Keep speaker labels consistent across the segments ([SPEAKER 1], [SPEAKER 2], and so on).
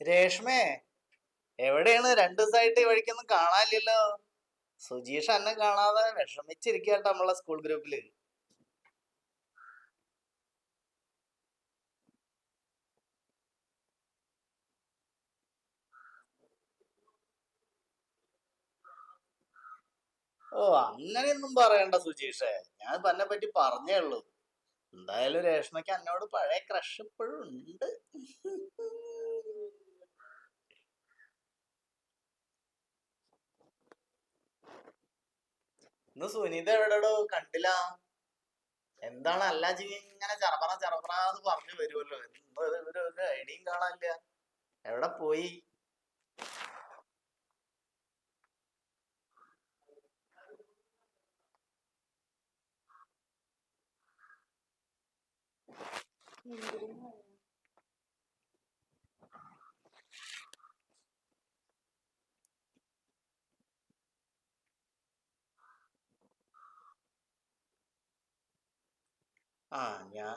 [SPEAKER 1] രേഷ്മേ എവിടെയാണ്? രണ്ടു ദിവസമായിട്ട് ഈ വഴിക്കൊന്നും കാണാനില്ലല്ലോ. സുജീഷ് എന്നെ കാണാതെ വിഷമിച്ചിരിക്കട്ടോ നമ്മളെ സ്കൂൾ ഗ്രൂപ്പിൽ ഓ അങ്ങനെയൊന്നും പറയണ്ട സുജീഷേ. ഞാൻ ഇപ്പൊ എന്നെ പറ്റി പറഞ്ഞേ ഉള്ളൂ. എന്തായാലും രേഷ്മയ്ക്ക് എന്നോട് പഴയ ക്രഷ് ഇപ്പോഴും ഉണ്ട്. ഇന്ന് സുനിത എവിടെടോ? കണ്ടില്ല. എന്താണ് അല്ല ഇങ്ങനെ ചറപറ ചറപറാന്ന് പറഞ്ഞു വരുമല്ലോ ഒരു ഐഡിയും കാണാനില്ല. എവിടെ പോയി? ആ ഞാൻ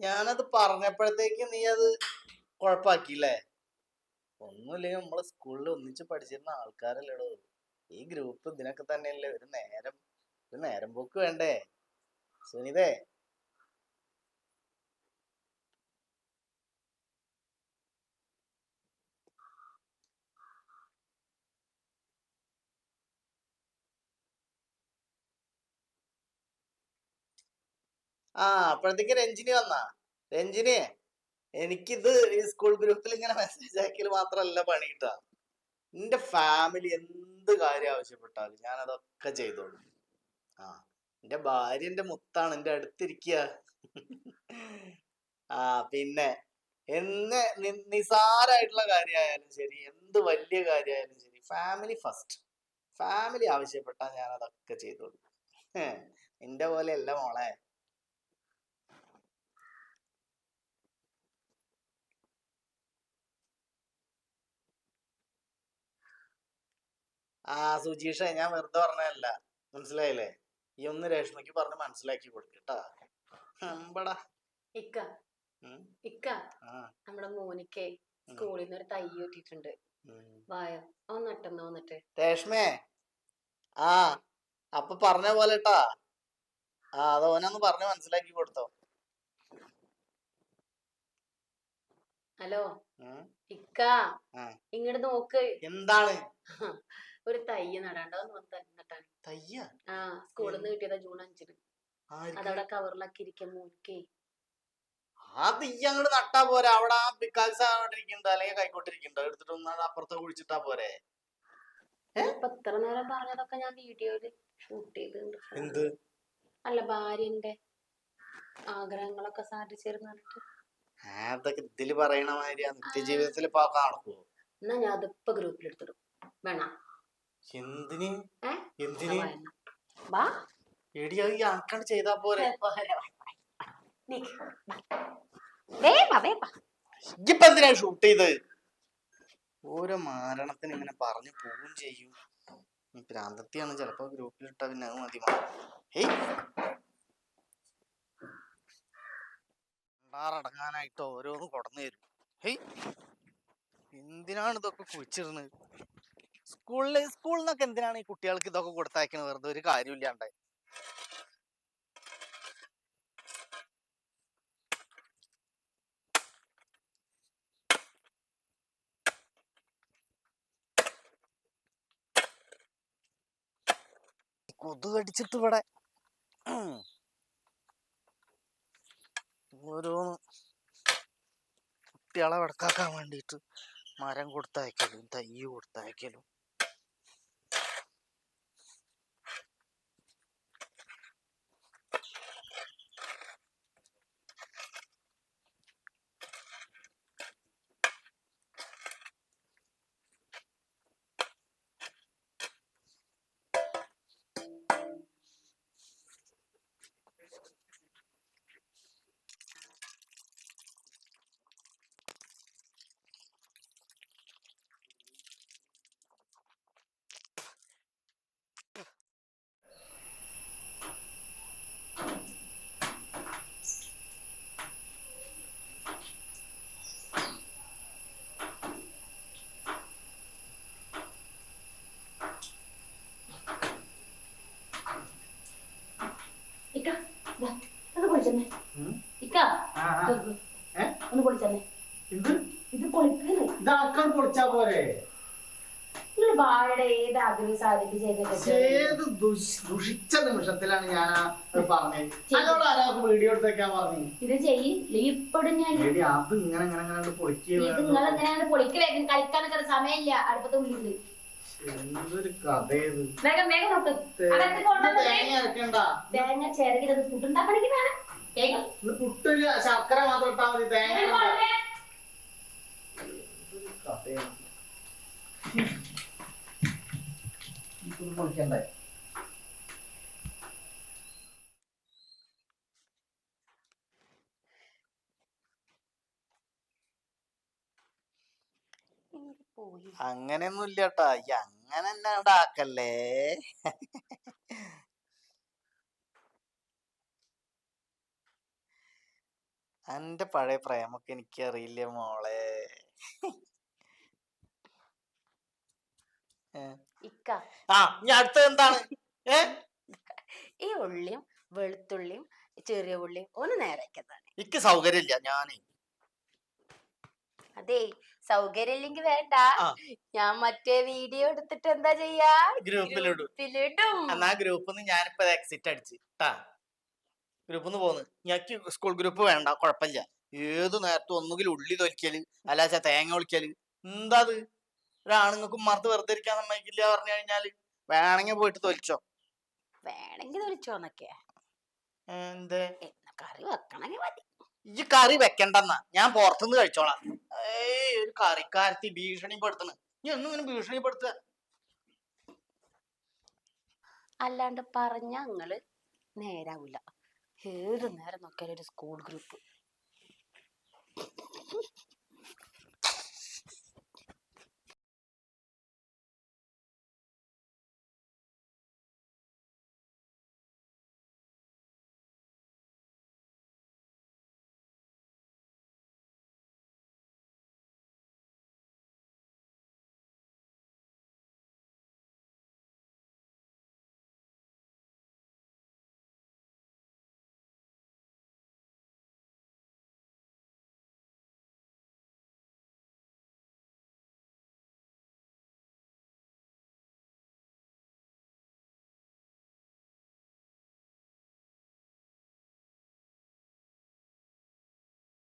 [SPEAKER 1] ഞാനത് പറഞ്ഞപ്പോഴത്തേക്ക് നീ അത് കുഴപ്പാക്കിയില്ലേ? ഒന്നുമില്ലെങ്കിൽ നമ്മളെ സ്കൂളിൽ ഒന്നിച്ച് പഠിച്ചിരുന്ന ആൾക്കാരല്ലേടോ? ഈ ഗ്രൂപ്പ് ഇതിനൊക്കെ തന്നെയല്ലേ ഒരു നേരം ഒരു നേരം പോക്ക് വേണ്ടേ? സുനിതേ ആ അപ്പോഴത്തേക്ക് രഞ്ജിനി വന്നാ. രഞ്ജിനി എനിക്കിത് ഈ സ്കൂൾ ഗ്രൂപ്പിൽ ഇങ്ങനെ മെസ്സേജ് ആക്കിയാൽ മാത്രല്ല പണി കിട്ടാ എന്റെ ഫാമിലി എന്ത് കാര്യം ആവശ്യപ്പെട്ടാലും ഞാൻ അതൊക്കെ ചെയ്തോളൂ. ആ എന്റെ ഭാര്യ എന്റെ മുത്താണ് എന്റെ അടുത്തിരിക്കുക ആ പിന്നെ എന്ന് നിസാരായിട്ടുള്ള കാര്യമായാലും ശരി എന്ത് വലിയ കാര്യമായാലും ശരി ഫാമിലി ഫസ്റ്റ് ഫാമിലി ആവശ്യപ്പെട്ടാൽ ഞാൻ അതൊക്കെ ചെയ്തോളൂ നിന്റെ പോലെ അല്ല മോളെ. ആ സുജീഷ ഞാൻ വെറുതെ പറഞ്ഞതല്ല. മനസ്സിലായില്ലേ? ഈ ഒന്ന് രേഷ്മയ്ക്ക് പറഞ്ഞ് മനസ്സിലാക്കി കൊടുക്കട്ടാ അമ്പടാ
[SPEAKER 2] ഇക്ക. ഇക്ക. നമ്മുടെ മോനിക്കേ സ്കൂളിൽ നിന്ന് ഒരു തൈ കിട്ടിയിട്ടുണ്ട്. വായോ. ഒന്ന് നട്ടെന്ന് വന്നിട്ട്.
[SPEAKER 1] രേഷ്മേ. ആ. അപ്പൊ പറഞ്ഞ പോലെ ട്ടാ. ആ അത് ഓനൊന്ന് പറഞ്ഞ് മനസ്സിലാക്കി കൊടുത്തോ.
[SPEAKER 2] ഹലോ. ഇക്ക.
[SPEAKER 1] ആ.
[SPEAKER 2] ഇങ്ങോട്ട് നോക്ക്.
[SPEAKER 1] എന്താണ്?
[SPEAKER 2] ഒരു തയ്യ നടാണ്ടോ ഒന്ന് നട്ടാൻ
[SPEAKER 1] തയ്യ?
[SPEAKER 2] ആ സ്കൂളിൽ നിന്ന് കിട്ടിയതാ ജൂൺ അഞ്ചിന്? അതവിടെ കവറിലാക്കി ഇരിക്കാൻ മൂക്കേ
[SPEAKER 1] ആ ഈ അങ്ങോട്ട് നട്ടാ പോരെ. അവിടെ ആ പിക്കാൽസ് അവിടെ ഇരിക്കണ്ടോ അല്ലെങ്കിൽ കൈക്കോട്ടിരിക്കണ്ട. എടുത്തിട്ട് ഒന്നാണ് അപ്പുറത്ത് കുഴിച്ചിട്ടാ പോരെ.
[SPEAKER 2] എത്ര നേരം പറഞ്ഞതൊക്കെ ഞാൻ വീഡിയോയിൽ ഷൂട്ട് ചെയ്തിട്ടുണ്ട്.
[SPEAKER 1] എന്ത്?
[SPEAKER 2] അല്ല ഭാര്യന്റെ ആഗ്രഹങ്ങളൊക്കെ സാധിച്ചിരുന്നു
[SPEAKER 1] അതൊക്കെ ഇതിൽ പറയണ മാതിരി നിത്യജീവിതത്തിൽ നടക്കുവോ
[SPEAKER 2] എന്നാ ഞാൻ അതിപ്പോ ഗ്രൂപ്പിൽ എടുത്തിടും. വേണം?
[SPEAKER 1] എന്തിന്? എടി അത് ചെയ്താ പോരെ.
[SPEAKER 2] നിക്ക്. വേഗം, വേഗം.
[SPEAKER 1] ഇപ്പൊ എന്തിനാ ഷൂട്ട് ചെയ്ത്? ഓരോ മാരണത്തിന് ഇങ്ങനെ പറഞ്ഞു പോവും ചെയ്യും. ഭ്രാന്തത്തിയാണ് ചിലപ്പോ ഗ്രൂപ്പിൽ ഇട്ട പിന്നെ അത് മതി. അടങ്ങാനായിട്ട് ഓരോന്ന് കൊടന്നു തരും. ഹേയ്. എന്തിനാണ് ഇതൊക്കെ കുഴിച്ചിടുന്നത്? സ്കൂളിൽ സ്കൂളിൽ നിന്നൊക്കെ എന്തിനാണ് ഈ കുട്ടികൾക്ക് ഇതൊക്കെ കൊടുത്തയക്കണത് വെറുതെ ഒരു കാര്യമില്ലാണ്ട് കൊതു കടിച്ചിട്ട് ഇവിടെ. ഓരോന്ന് കുട്ടികളെ വെടക്കാക്കാൻ വേണ്ടിയിട്ട് മരം കൊടുത്തയക്കലും തയ്യ് കൊടുത്തയക്കലും ഒന്ന്
[SPEAKER 2] പൊളിച്ചല്ലേ ഇത്? ഇത് പൊളിക്കുന്നു ഇതാക്കാൻ
[SPEAKER 1] പൊളിച്ചാ പോരെ. ഏത് ദുഷിച്ച നിമിഷത്തിലാണ് ഞാൻ പറഞ്ഞത്. അതോട് വീഡിയോ എടുത്തേക്കാൻ പറഞ്ഞു?
[SPEAKER 2] ഇത് ചെയ്യും.
[SPEAKER 1] അത് ഇങ്ങനെ ഇങ്ങനെ ഇങ്ങനെ പൊളിക്കുക
[SPEAKER 2] കളിക്കാനൊക്കെ സമയമില്ല. അടുപ്പത്തെ ഉള്ളിൽ
[SPEAKER 1] എന്തൊരു
[SPEAKER 2] കഥയത്
[SPEAKER 1] തേങ്ങ
[SPEAKER 2] ചേരകിലത് ഫുഡ് ഉണ്ടാക്കണമെങ്കിൽ വേണം.
[SPEAKER 1] പുട്ടില്ല ശർക്കര മാത്രം ഇട്ടാ മതി തേങ്ങ പൊളിക്കണ്ടേ
[SPEAKER 2] ഇങ്ങോട്ട് പോയി.
[SPEAKER 1] അങ്ങനെയൊന്നും ഇല്ല കേട്ടാ ഈ അങ്ങനെ തന്നെ ഉണ്ടാക്കല്ലേ എന്റെ പഴയ പ്രേമൊക്കെ എനിക്ക് അറിയില്ല മോളെ ആ ഇനി അടുത്തത് എന്താണ്? ഏ?
[SPEAKER 2] ഈ ഉള്ളിയും വെളുത്തുള്ളിയും ചെറിയ ഉള്ളിയും ഒന്ന് നേരേക്കതാണ്
[SPEAKER 1] എനിക്ക് സൗകര്യമില്ല ഞാനേ.
[SPEAKER 2] അതെ സൗകര്യം ഇല്ലെങ്കിൽ വേണ്ട.
[SPEAKER 1] ആ.
[SPEAKER 2] ഞാൻ മറ്റേ വീഡിയോ എടുത്തിട്ട് എന്താ ചെയ്യാ?
[SPEAKER 1] ഗ്രൂപ്പിലിടും.
[SPEAKER 2] ഗ്രൂപ്പിലിടും.
[SPEAKER 1] എന്നാ ഗ്രൂപ്പിൽ നിന്ന് ഞാനിപ്പോ എക്സിറ്റ് അടിച്ച്. ട്ടാ. ഗ്രൂപ്പിൽ നിന്ന് പോകുന്നത് ഞക്ക് സ്കൂൾ ഗ്രൂപ്പ് വേണ്ട കുഴപ്പമില്ല ഏത് നേരത്തും ഒന്നുകിൽ ഉള്ളി തൊലിക്കൽ അല്ലാച്ച തേങ്ങ ഒളിക്കൽ എന്താ അത്? ഒരാണുങ്ങൾക്ക് മറത്ത് വെറുതെ ഇരിക്കാൻ സമ്മതിക്കില്ല പറഞ്ഞു കഴിഞ്ഞാൽ. വേണമെങ്കിൽ പോയിട്ട് തൊലിച്ചോ.
[SPEAKER 2] വേണമെങ്കിൽ വിളിച്ചോന്നൊക്കെ
[SPEAKER 1] എന്തേ?
[SPEAKER 2] കറി വെക്കണമെങ്കിൽ മതി.
[SPEAKER 1] ഈ കറി വെക്കണ്ടെന്നാ. ഞാൻ പുറത്തുനിന്ന് കഴിച്ചോളാം. ഏയ് ഒരു കറിക്കാരത്തി ഭീഷണിപ്പെടുത്തണ്. നീ ഒന്നും ഇങ്ങനെ ഭീഷണിപ്പെടുത്തുക
[SPEAKER 2] അല്ലാണ്ട് പറഞ്ഞ ഞങ്ങൾ നേരാവൂല. ഏത് നേരം നോക്കിയാലും ഒരു സ്കൂൾ ഗ്രൂപ്പ്